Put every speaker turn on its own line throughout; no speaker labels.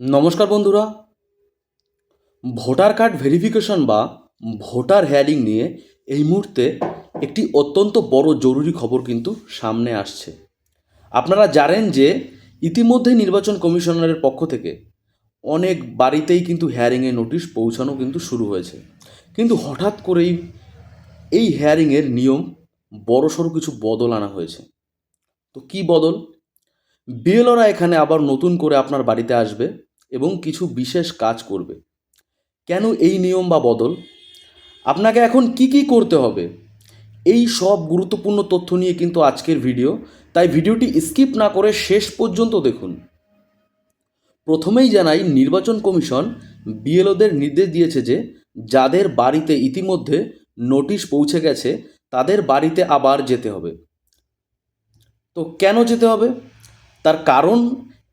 নমস্কার বন্ধুরা। Voter card verification বা ভোটার হেয়ারিং নিয়ে এই মুহূর্তে একটি অত্যন্ত বড় জরুরি খবর কিন্তু সামনে আসছে। আপনারা জানেন যে ইতিমধ্যে নির্বাচন কমিশনারের পক্ষ থেকে অনেক বাড়িতেই কিন্তু হেয়ারিংয়ের নোটিশ পৌঁছানো কিন্তু শুরু হয়েছে। কিন্তু হঠাৎ করেই এই হেয়ারিংয়ের নিয়ম বড়সড় কিছু বদল আনা হয়েছে। তো কি বদল? বিএলওরা এখানে আবার নতুন করে আপনার বাড়িতে আসবে। এবং কিছু বিশেষ কাজ করবে। কেন এই নিয়ম বা বদল? আপনাকে এখন কি কি করতে হবে? এই সব গুরুত্বপূর্ণ তথ্য নিয়ে কিন্তু আজকের ভিডিও, তাই ভিডিওটি স্কিপ না করে শেষ পর্যন্ত দেখুন। প্রথমেই জানাই, নির্বাচন কমিশন বিএলওদের নির্দেশ দিয়েছে যে, যাদের বাড়িতে ইতিমধ্যে নোটিশ পৌঁছে গেছে, তাদের বাড়িতে আবার যেতে হবে। তো কেন যেতে হবে? তার কারণ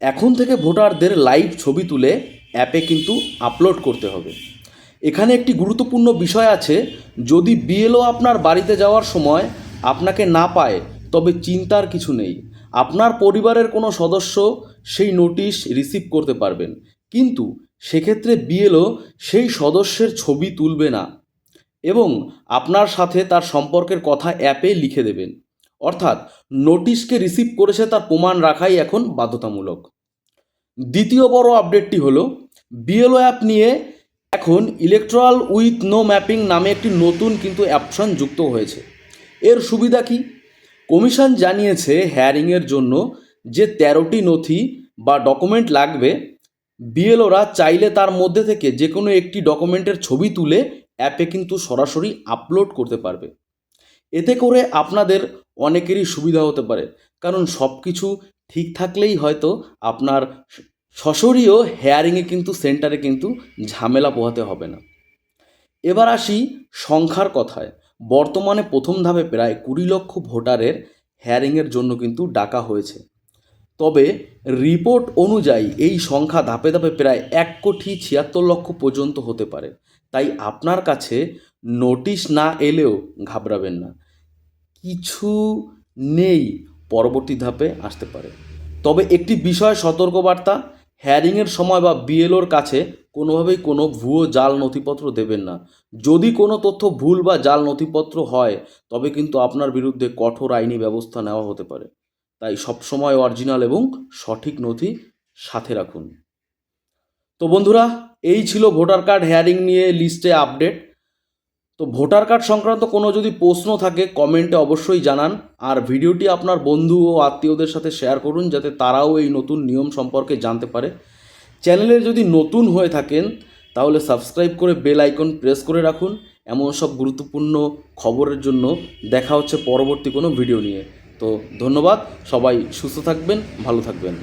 এখন থেকে ভোটারদের লাইভ ছবি তুলে অ্যাপে কিন্তু আপলোড করতে হবে। এখানে একটি গুরুত্বপূর্ণ বিষয় আছে, যদি বিএলও আপনার বাড়িতে যাওয়ার সময় আপনাকে না পায়, তবে চিন্তার কিছু নেই। আপনার পরিবারের কোনো সদস্য সেই নোটিশ রিসিভ করতে পারবেন। কিন্তু সেক্ষেত্রে বিএলও সেই সদস্যের ছবি তুলবে না এবং আপনার সাথে তার সম্পর্কের কথা অ্যাপে লিখে দেবেন। অর্থাৎ নোটিশকে রিসিভ করেছে তার প্রমাণ রাখাই এখন বাধ্যতামূলক। দ্বিতীয় বড় আপডেটটি হলো, বিএলও অ্যাপ নিয়ে এখন ইলেকট্রাল উইথ নো ম্যাপিং নামে একটি নতুন কিন্তু অপশন যুক্ত হয়েছে। এর সুবিধা কি? কমিশন জানিয়েছে হ্যারিংয়ের জন্য যে তেরোটি নথি বা ডকুমেন্ট লাগবে, বিএলওরা চাইলে তার মধ্যে থেকে যে কোনো একটি ডকুমেন্টের ছবি তুলে অ্যাপে কিন্তু সরাসরি আপলোড করতে পারবে। এতে করে আপনাদের অনেকেরই সুবিধা হতে পারে। কারণ সব কিছু ঠিক থাকলেই হয়তো আপনার সশরীয় হেয়ারিংয়ে কিন্তু সেন্টারে কিন্তু ঝামেলা পোহাতে হবে না। এবার আসি সংখ্যার কথায়। বর্তমানে প্রথম ধাপে প্রায় কুড়ি লক্ষ ভোটারের হেয়ারিংয়ের জন্য কিন্তু ডাকা হয়েছে। তবে রিপোর্ট অনুযায়ী এই সংখ্যা ধাপে ধাপে প্রায় এক কোটি ছিয়াত্তর লক্ষ পর্যন্ত হতে পারে। তাই আপনার কাছে নোটিশ না এলেও ঘাবড়াবেন না। কিছু নেই পরবর্তী ধাপে আসতে পারে। তবে একটি বিষয় সতর্কবার্তা, হ্যারিংয়ের সময় বা বিএলওর কাছে কোনোভাবেই কোনো ভুয়ো জাল নথিপত্র দেবেন না। যদি কোনো তথ্য ভুল বা জাল নথিপত্র হয়, তবে কিন্তু আপনার বিরুদ্ধে কঠোর আইনি ব্যবস্থা নেওয়া হতে পারে। তাই সবসময় অরিজিনাল এবং সঠিক নথি সাথে রাখুন। তো বন্ধুরা, এই ছিল ভোটার কার্ড হেয়ারিং নিয়ে লিস্টে আপডেট। তো ভোটার কার্ড সংক্রান্ত কোনো যদি প্রশ্ন থাকে কমেন্টে অবশ্যই জানান। আর ভিডিওটি আপনার বন্ধু ও আত্মীয়দের সাথে শেয়ার করুন, যাতে তারাও এই নতুন নিয়ম সম্পর্কে জানতে পারে। চ্যানেলে যদি নতুন হয়ে থাকেন, তাহলে সাবস্ক্রাইব করে বেল আইকন প্রেস করে রাখুন। এমন সব গুরুত্বপূর্ণ খবরের জন্য দেখা হচ্ছে পরবর্তী কোনো ভিডিও নিয়ে। তো ধন্যবাদ, সবাই সুস্থ থাকবেন, ভালো থাকবেন।